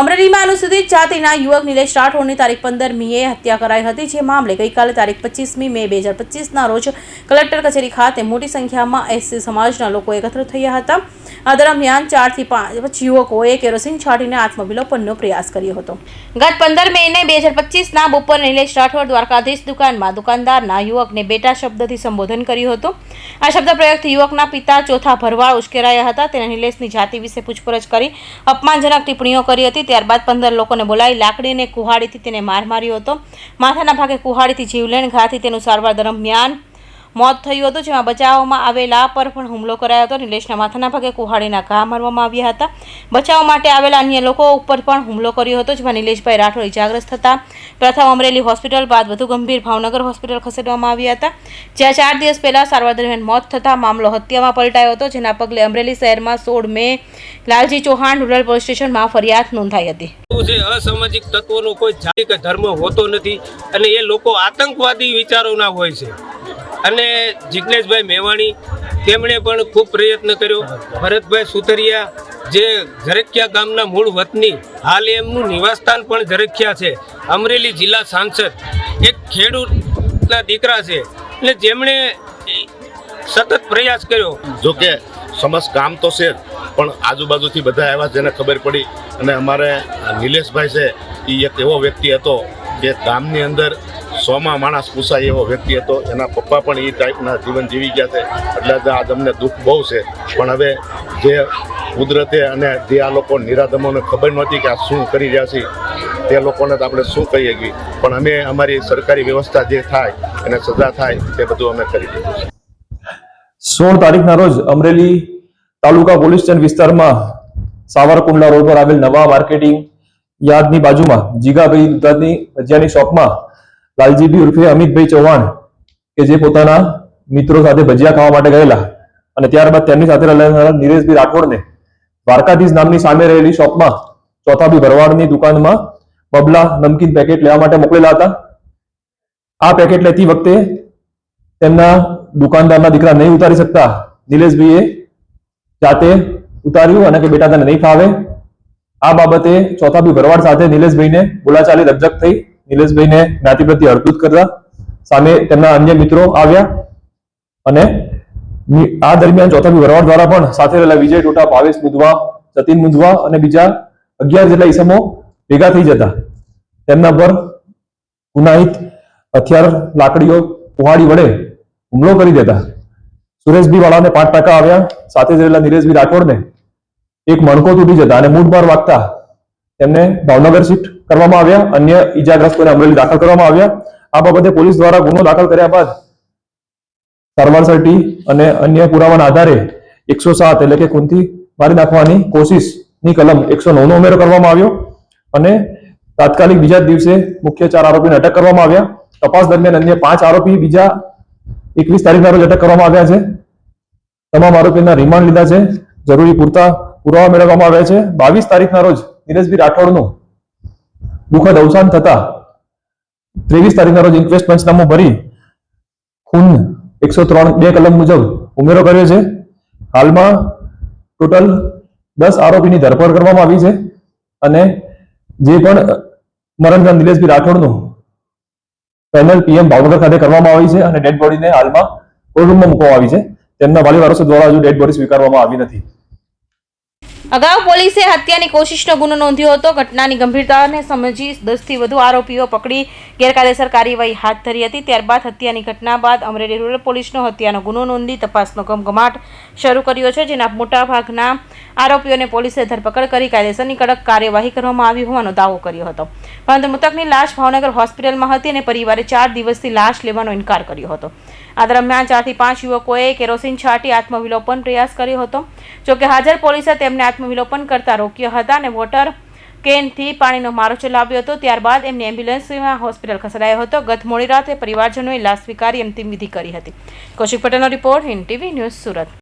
અમરેલીમાં અનુસૂચિત જાતિના યુવક નિલેશ રાઠોડની તારીખ પંદર મીએ હત્યા કરાઈ હતી. જે મામલે ગઈકાલે તારીખ પચીસમી મે બે હજાર પચીસના રોજ કલેક્ટર કચેરી ખાતે મોટી સંખ્યામાં એસસી સમાજના લોકો એકત્ર થયા હતા. આ દરમિયાન ચારથી પાંચ યુવકોએ કેરોસીન છાંટીને આત્મવિલોપનનો પ્રયાસ કર્યો હતો. ગત પંદર મેને બે હજાર પચીસના બપોર નિલેશ રાઠોડ દ્વારકાધીશ દુકાનમાં દુકાનદારના યુવકને બેટા શબ્દથી સંબોધન કર્યું હતું. આ શબ્દ પ્રયોગથી યુવકના પિતા ચોથા ભરવાડ ઉશ્કેરાયા હતા. તેને નિલેશની જાતિ વિશે પૂછપરછ કરી અપમાનજનક ટિપ્પણીઓ કરી હતી. ત્યારબાદ પંદર લોકોને બોલાવી લાકડીને કુહાડીથી તેને માર માર્યો હતો. માથાના ભાગે કુહાડીથી જીવલેણ ઘાથી તેનું સારવાર દરમિયાન મોત થયું હતું, જેમાં બચાવવામાં આવેલા પર પણ હુમલો કરાયો હતો. નિલેશના માથાના ભાગે કુહાડીના ઘા મારવામાં આવ્યા હતા. બચાવ માટે આવેલા અન્ય લોકો ઉપર પણ હુમલો કર્યો હતો, જેમાં નિલેશભાઈ રાઠોડ ઇજાગ્રસ્ત થતા. પ્રથમ અમરેલી હોસ્પિટલ બાદ વધુ ગંભીર ભાવનગર હોસ્પિટલ ખસેડવામાં આવ્યા હતા. જ્યાં ચાર દિવસ પહેલા સારવાર દરમિયાન મોત થતાં મામલો હત્યામાં પલટાયો હતો, જેના પગલે અમરેલી શહેરમાં સોળ May Lalji Chauhan rural police સ્ટેશનમાં ફરિયાદ નોંધાઈ હતી. અસામાજિક તત્વોનો કોઈ જાતિ કે ધર્મ હોતો નથી અને એ લોકો આતંકવાદી વિચારોના હોય છે. અને જિજ્ઞેશભાઈ મેવાણી તેમણે પણ ખૂબ પ્રયત્ન કર્યો. ભરતભાઈ સુતરિયા જે ઝરખિયા ગામના મૂળ વતની હાલ એમનું નિવાસસ્થાન પણ ઝરખિયા છે. અમરેલી જિલ્લા સાંસદ એક ખેડૂતના દીકરા છે. એટલે જેમણે સતત પ્રયાસ કર્યો. જોકે સમસ્ત ગામ તો છે જ, પણ આજુબાજુથી બધા આવ્યા જેને ખબર પડી. અને અમારે નિલેશભાઈ છે એ એક એવો વ્યક્તિ હતો કે ગામની અંદર સોમાં માણસ પૂછાય એવો વ્યક્તિ હતો. એના પપ્પા પણ એ ટાઈપના જીવન જીવી ગયા છે. એટલે જ આજ અમને દુઃખ બહુ છે. પણ હવે જે કુદરતે અને જે આ લોકો નિરાધમોને ખબર નહોતી કે આ શું કરી રહ્યા છે, તે લોકોને તો આપણે શું કહીએ કે? પણ અમે અમારી સરકારી વ્યવસ્થા જે થાય, એને સજા થાય, તે બધું અમે કરી દીધું સોળ તારીખના રોજ અમરેલી તાલુકા પોલીસ સ્ટેશન વિસ્તારમાં સાવરકુંડલા રોડ પર આવેલ નવા માર્કેટિંગ યાર્ડની બાજુમાં જીગાભાઈ દુધાની ભજીયાની શોપમાં લાલજીભાઈ ઉર્ફે અમિતભાઈ ચૌહાણ કે જે પોતાના મિત્રો સાથે ભજીયા ખાવા માટે ગયેલા. અને ત્યારબાદ તેમની સાથે રહેલા નીરેશભાઈ રાઠોડને દ્વારકાધીશ નામની સામે રહેલી શોપમાં ચોથાભી ભરવાડની દુકાનમાં બબલા નમકીન પેકેટ લેવા માટે મોકલેલા હતા. આ પેકેટ લેતી વખતે તેમના દુકાનદારના દીકરા નહીં ઉતારી શકતા. નિલેશભાઈએ જાતે ઉતાર્યું અને કે બેટા તને નહીં ફાવે. આ બાબતે ચોથાભી ભરવાડ સાથે નિલેશભાઈને બોલાચાલી રજક થઈ. નિલેશભાઈને જ્ઞાતિ પ્રત્યે અર્પિત કરતા સામે તેમના અન્ય મિત્રો આવ્યા અને આ દરમિયાન ચોથા વરવાડ દ્વારા પણ સાથે રહેલા વિજય ટોટા, ભાવેશ મુધવા, જતીન મુધવા અને બીજા અગિયાર જેટલા ઈસમો ભેગા થઈ જતા. તેમના પર ગુનાહિત હથિયાર, લાકડીઓ, કુહાડી વડે હુમલો કરી દેતા. સુરેશભાઈ વાળાને પાંચ ટકા આવ્યા. સાથે રહેલા નીરેશભાઈ રાઠોડને એક મણકો તૂટી જતા અને મૂઢ માર વાગતા તેમને ભાવનગર શિફ્ટ કરવામાં આવ્યા. અન્ય ઈજાગ્રસ્તોને અમરેલી દાખલ કરવામાં આવ્યા. આ બાબતે પોલીસ દ્વારા ગુનો દાખલ કર્યા બાદ સારવાર સર્ટી અને અન્ય પુરાવાના આધારે એકસો સાત એટલે કે ખૂનથી મારી નાખવાની કોશિશની કલમ એકસો નો ઉમેરો કરવામાં આવ્યો અને તાત્કાલિક બીજા દિવસે મુખ્ય ચાર આરોપીને અટક કરવામાં આવ્યા. તપાસ દરમિયાન અન્ય પાંચ આરોપી બીજા એકવીસ તારીખના રોજ અટક કરવામાં આવ્યા છે. તમામ આરોપીના રિમાન્ડ લીધા છે. જરૂરી પૂરતા પુરાવા મેળવવામાં આવ્યા છે. બાવીસ તારીખના રોજ નીરજભાઈ રાઠોડનું દુઃખદ અવસાન થતા ત્રેવીસ તારીખના રોજ ઇન્ક્વેસ્ટ પંચનામું ભરી ખૂન એકસો ત્રણ બે કલમ મુજબ ઉમેરો કર્યો છે. હાલમાં ટોટલ દસ આરોપીની ધરપકડ કરવામાં આવી છે અને જે પણ મરણગામ નિલેશભાઈ રાઠોડનું પેનલ પીએમ ભાવનગર ખાતે કરવામાં આવી છે અને ડેડ બોડીને હાલમાં કોલ્ડ રૂમમાં મૂકવામાં આવી છે. તેમના વાલી વારસો દ્વારા હજુ ડેડ બોડી સ્વીકારવામાં આવી નથી. અગાઉ પોલીસે હત્યાની કોશિશનો ગુનો નોંધ્યો હતો. ઘટનાની ગંભીરતાને સમજી દસથી વધુ આરોપીઓ પકડી ગેરકાયદેસર કાર્યવાહી હાથ ધરી હતી. ત્યારબાદ હત્યાની ઘટના બાદ અમરેલી રૂરલ પોલીસનો હત્યાનો ગુનો નોંધી તપાસનો ગમગમાટ શરૂ કર્યો છે, જેના મોટાભાગના આરોપીઓને પોલીસે ધરપકડ કરી કાયદેસરની કડક કાર્યવાહી કરવામાં આવી હોવાનો દાવો કર્યો હતો. પરંતુ મૃતકની લાશ ભાવનગર હોસ્પિટલમાં હતી અને પરિવારે ચાર દિવસથી લાશ લેવાનો ઇનકાર કર્યો હતો. આ દરમિયાન ચારથી પાંચ યુવકોએ કેરોસીન છાંટી આત્મવિલોપન પ્રયાસ કર્યો હતો. જોકે હાજર પોલીસે તેમને આત્મવિલોપન કરતા રોક્યા હતા અને વોટર કેનથી પાણીનો મારો ચલાવ્યો હતો. ત્યારબાદ એમને એમ્બ્યુલન્સમાં હોસ્પિટલ ખસેડાયો હતો. ગત મોડી રાતે પરિવારજનોએ લાશ સ્વીકારી અંતિમ વિધિ કરી હતી. કૌશિક પટેલનો report Hind TV news Surat.